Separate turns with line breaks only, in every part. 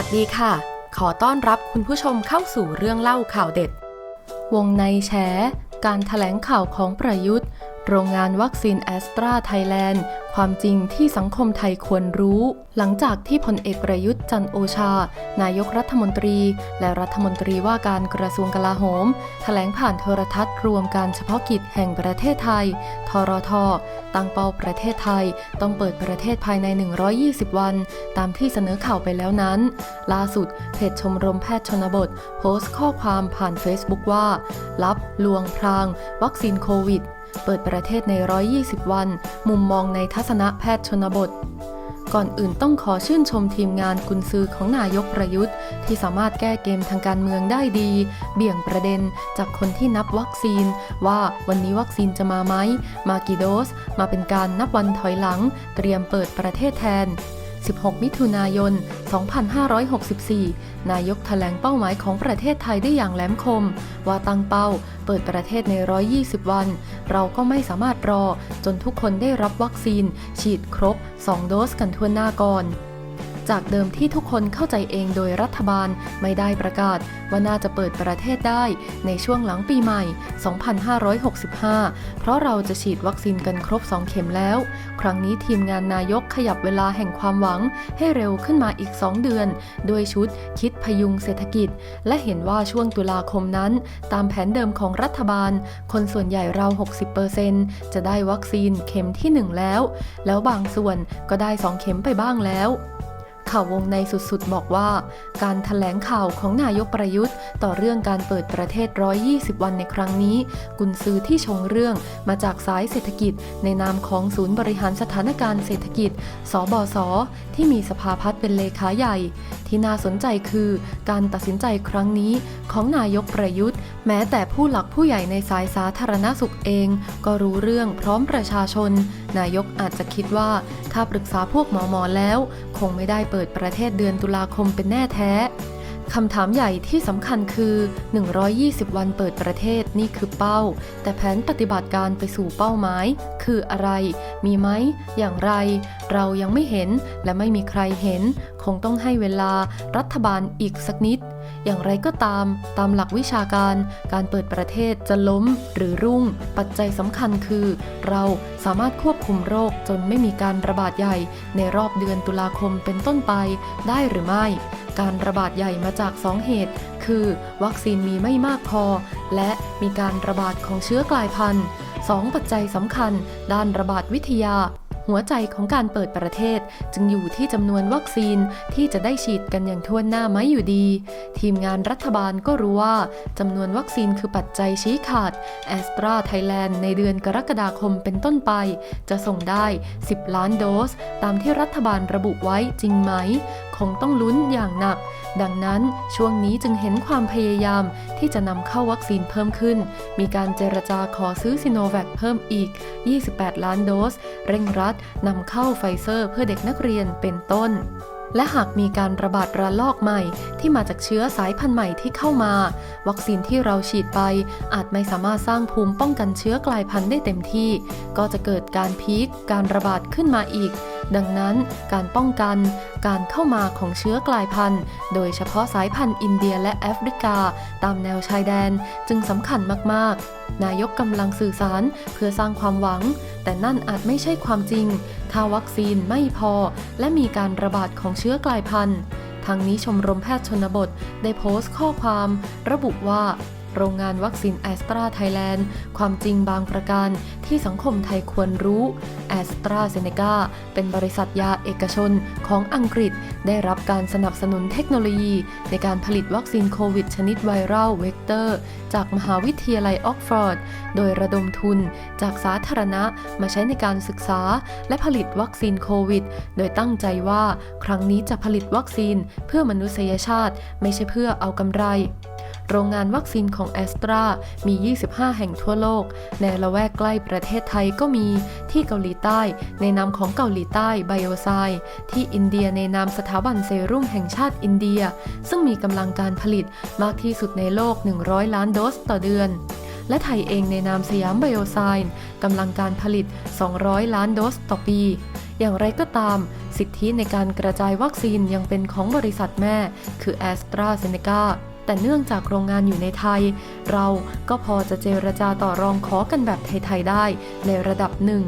วัสดีค่ะ ขอต้อนรับคุณผู้ชมเข้าสู่เรื่องเล่าข่าวเด็ด วงในแฉการถแถลงข่าวของประยุทธ์ โรงงานวัคซีนแอสตราไทยแลนด์ ความจริงที่สังคมไทยควรรู้ หลังจากที่พลเอกประยุทธ์จันโอชา นายกรัฐมนตรี และรัฐมนตรีว่าการกระทรวงกลาโหม แถลงผ่านโทรทัศน์รวมการเฉพาะกิจแห่งประเทศไทย ทรท ตั้งเป้าประเทศไทย ต้องเปิดประเทศภายใน 120 วัน ตามที่เสนอข่าวไปแล้วนั้น ล่าสุดเพจชมรมแพทย์ชนบท โพสต์ข้อความผ่าน Facebook ว่าลับลวงพราง วัคซีนโควิด เปิดประเทศใน 120 วัน มุมมองในทัศนะแพทย์ชนบท ก่อนอื่นต้องขอชื่นชมทีมงานกุนซือของนายกประยุทธ์ ที่สามารถแก้เกมทางการเมืองได้ดี เบี่ยงประเด็นจากคนที่นับวัคซีน ว่าวันนี้วัคซีนจะมาไหม มากี่โดส มาเป็นการนับวันถอยหลัง เตรียมเปิดประเทศแทน 16 มิถุนายน 2564 นายกแถลงเป้าหมายของประเทศไทยได้อย่างแหลมคม ว่าตั้งเป้า เปิดประเทศใน 120 วัน เราก็ไม่สามารถรอ จนทุกคนได้รับวัคซีน ฉีดครบ 2 โดสกันทั่วหน้าก่อน จากเดิมที่ทุกคนเข้าใจเองโดยรัฐบาลไม่ได้ประกาศ ว่าน่าจะเปิดประเทศได้ในช่วงหลังปีใหม่ 2565 เพราะเราจะฉีดวัคซีนกันครบ 2 เข็มแล้ว ครั้งนี้ทีมงานนายกขยับเวลาแห่งความหวัง ให้เร็วขึ้นมาอีก 2 เดือน ด้วยชุดคิดพยุงเศรษฐกิจ และเห็นว่าช่วงตุลาคมนั้น ตามแผนเดิมของรัฐบาล คนส่วนใหญ่เรา 60%จะได้วัคซีนเข็มที่ 1 แล้ว แล้วบางส่วนก็ได้ 2 เข็มไปบ้างแล้ว ข่าววงในสุดๆ บอกว่า การถแถลงข่าวของนายกประยุทธ์ ต่อเรื่องการเปิดประเทศ 120 วันในครั้งนี้ กุนซือที่ชงเรื่องมาจากสายเศรษฐกิจ ในนามของศูนย์บริหารสถานการณ์เศรษฐกิจ สบสที่มีสภาพัฒน์เป็นเลขาใหญ่ ที่น่าสนใจคือ การตัดสินใจครั้งนี้ของนายกประยุทธ์ แม้แต่ผู้หลักผู้ใหญ่ในสายสาธารณสุขเอง ก็รู้เรื่องพร้อมประชาชน นายกอาจจะคิดว่า ถ้าปรึกษาพวกหมอหมอแล้ว คงไม่ได้เปิดประเทศเดือนตุลาคมเป็นแน่แท้ คำถามใหญ่ที่สำคัญคือ 120 วันเปิดประเทศนี่คือเป้า แต่แผนปฏิบัติการไปสู่เป้าหมายคืออะไร มีไหม อย่างไร เรายังไม่เห็นและไม่มีใครเห็น คงต้องให้เวลารัฐบาลอีกสักนิด อย่างไรก็ตาม ตามหลักวิชาการ การเปิดประเทศจะล้มหรือรุ่ง ปัจจัยสำคัญคือ เราสามารถควบคุมโรคจนไม่มีการระบาดใหญ่ ในรอบเดือนตุลาคมเป็นต้นไปได้หรือไม่ การระบาดใหญ่มาจาก 2 เหตุ คือ วัคซีนมีไม่มากพอ และมีการระบาดของเชื้อกลายพันธุ์ 2 ปัจจัยสำคัญ ด้านระบาดวิทยา หัวใจของการเปิดประเทศจึงอยู่ที่จำนวนวัคซีนที่จะได้ฉีดกันอย่างทั่วหน้าไหมอยู่ดี ทีมงานรัฐบาลก็รู้ว่าจำนวนวัคซีนคือปัจจัยชี้ขาดแอสตราไทยแลนด์ในเดือนกรกฎาคมเป็นต้นไป จะส่งได้ 10 ล้านโดส ตามที่รัฐบาลระบุไว้จริงไหม คงต้องลุ้นอย่างหนัก ดังนั้นช่วงนี้จึงเห็นความพยายามที่จะนำเข้าวัคซีนเพิ่มขึ้น มีการเจรจาขอซื้อซิโนแวคเพิ่มอีก 28 ล้านโดส เร่งรัดนำเข้าไฟเซอร์เพื่อเด็กนักเรียนเป็นต้น และหากมีการระบาดระลอกใหม่ที่มาจากเชื้อสายพันธุ์ใหม่ที่เข้ามา วัคซีนที่เราฉีดไป อาจไม่สามารถสร้างภูมิป้องกันเชื้อกลายพันธุ์ได้เต็มที่ ก็จะเกิดการพีคการระบาดขึ้นมาอีก ดังนั้นการป้องกัน การเข้ามาของเชื้อกลายพันธุ์ โดยเฉพาะสายพันธุ์อินเดียและแอฟริกา ตามแนวชายแดนจึงสำคัญมาก ๆ นายกกำลังสื่อสารเพื่อสร้างความหวัง แต่นั่นอาจไม่ใช่ความจริง ถ้าวัคซีนไม่พอและมีการระบาดของเชื้อกลายพันธุ์ทางนี้ชมรมแพทย์ชนบทได้โพสต์ข้อความ ระบุว่า โรงงานวัคซีนแอสตราไทยแลนด์ความจริงบางประการที่สังคมไทยควรรู้แอสตราเซเนกาเป็นบริษัทยาเอกชนของอังกฤษ ได้รับการสนับสนุนเทคโนโลยี ในการผลิตวัคซีนโควิดชนิดไวรัลเวกเตอร์ จากมหาวิทยาลัยออกฟอร์ด โดยระดมทุนจากสาธารณะมาใช้ในการศึกษาและผลิตวัคซีนโควิด โดยตั้งใจว่าครั้งนี้จะผลิตวัคซีนเพื่อมนุษยชาติ ไม่ใช่เพื่อเอากำไร โรงงานวัคซีนของแอสตรา มี 25 แห่งทั่วโลก ในละแวกใกล้ประเทศไทยก็มี ที่เกาหลีใต้ ในนามของเกาหลีใต้ไบโอไซที่อินเดียในนามสถาบันเซรุ่มแห่งชาติอินเดีย ซึ่งมีกำลังการผลิตมากที่สุดในโลก 100 ล้านโดสต่อเดือนและไทยเองในนามสยามไบโอไซน์กำลังการผลิต 200 ล้านโดสต่อปี อย่างไรก็ตาม สิทธิในการกระจายวัคซีนยังเป็นของบริษัทแม่ คือ a s t r a z เซ e c a แต่เนื่องจากโรงงานอยู่ในไทย เราก็พอจะเจรจาต่อรองขอกันแบบไทย ๆ ได้ในระดับหนึ่ง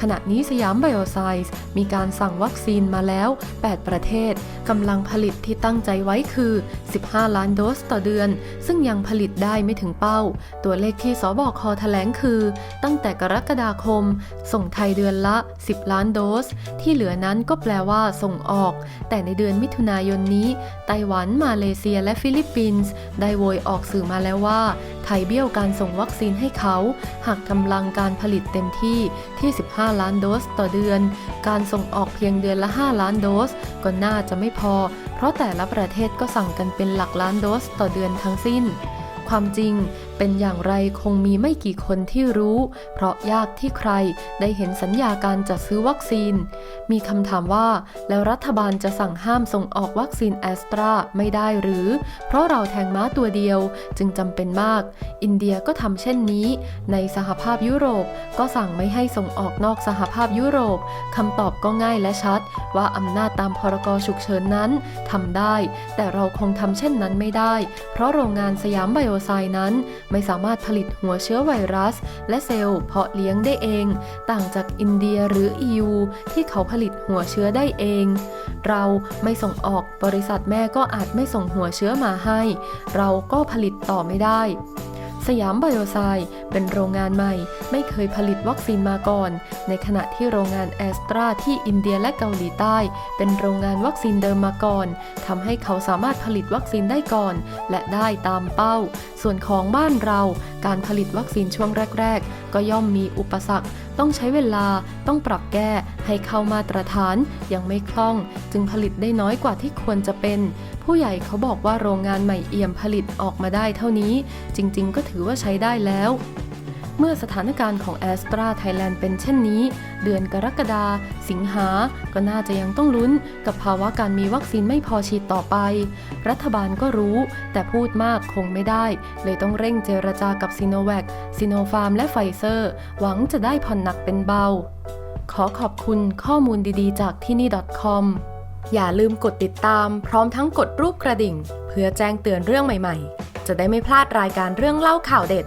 ขณะนี้สยามไบโอไซส์มีการสั่งวัคซีนมาแล้ว 8 ประเทศ กำลังผลิตที่ตั้งใจไว้คือ 15 ล้านโดสต่อเดือน ซึ่งยังผลิตได้ไม่ถึงเป้า ตัวเลขที่สบคแถลงคือ ตั้งแต่กรกฎาคม ส่งไทยเดือนละ 10 ล้านโดส ที่เหลือนั้นก็แปลว่าส่งออก แต่ในเดือนมิถุนายนนี้ ไต้หวัน มาเลเซีย และฟิลิปปินส์ ได้โวยออกสื่อมาแล้วว่า ไทยเบี้ยวการส่งวัคซีนให้เขา หากกำลังการผลิตเต็มที่ที่ 15 ล้านโดสต่อเดือน การส่งออกเพียงเดือนละ 5 ล้านโดส ก็น่าจะไม่พอ เพราะแต่ละประเทศก็สั่งกันเป็นหลักล้านโดสต่อเดือนทั้งสิ้น ความจริง เป็นอย่างไรคงมีไม่กี่คนที่รู้ เพราะยากที่ใครได้เห็นสัญญาการจัดซื้อวัคซีน มีคำถามว่า แล้วรัฐบาลจะสั่งห้ามส่งออกวัคซีนแอสตราไม่ได้หรือ เพราะเราแทงม้าตัวเดียวจึงจำเป็นมาก อินเดียก็ทำเช่นนี้ ในสหภาพยุโรปก็สั่งไม่ให้ส่งออกนอกสหภาพยุโรปคำตอบก็ง่ายและชัด ว่าอำนาจตามพรกฉุกเฉินนั้นทำได้ แต่เราคงทำเช่นนั้นไม่ได้ เพราะโรงงานสยามไบโอไซน์นั้นไม่สามารถผลิตหัวเชื้อไวรัส และเซลล์เพาะเลี้ยงได้เอง ต่างจากอินเดียหรือ EU ที่เขาผลิตหัวเชื้อได้เอง เราไม่ส่งออกบริษัทแม่ก็อาจไม่ส่งหัวเชื้อมาให้ เราก็ผลิตต่อไม่ได้สยามไบโอไซ เป็นโรงงานใหม่ ไม่เคยผลิตวัคซีนมาก่อน ในขณะที่โรงงานแอสตราที่อินเดียและเกาหลีใต้ เป็นโรงงานวัคซีนเดิมมาก่อนทำให้เขาสามารถผลิตวัคซีนได้ก่อน และได้ตามเป้า ส่วนของบ้านเรา การผลิตวัคซีนช่วงแรก ๆ ก็ย่อมมีอุปสรรค ต้องใช้เวลาต้องปรับแก้ให้เข้ามาตรฐานยังไม่คล่อง จึงผลิตได้น้อยกว่าที่ควรจะเป็น ผู้ใหญ่เขาบอกว่าโรงงานใหม่เอี่ยมผลิตออกมาได้เท่านี้ จริง ๆ ก็ถือว่าใช้ได้แล้ว เมื่อสถานการณ์ของแอสตราไทยแลนด์เป็นเช่นนี้ เดือนกรกฎาสิงหา ก็น่าจะยังต้องลุ้น กับภาวะการมีวัคซีนไม่พอฉีดต่อไป รัฐบาลก็รู้ แต่พูดมากคงไม่ได้ เลยต้องเร่งเจรจากับซีโนแวคซีโนฟาร์มและไฟเซอร์ หวังจะได้ผ่อนหนักเป็นเบา ขอขอบคุณข้อมูลดีๆ จากที่นี่ .com อย่าลืมกดติดตาม พร้อมทั้งกดรูปกระดิ่ง เพื่อแจ้งเตือนเรื่องใหม่ๆ จะได้ไม่พลาดรายการเรื่องเล่าข่าวเด็ด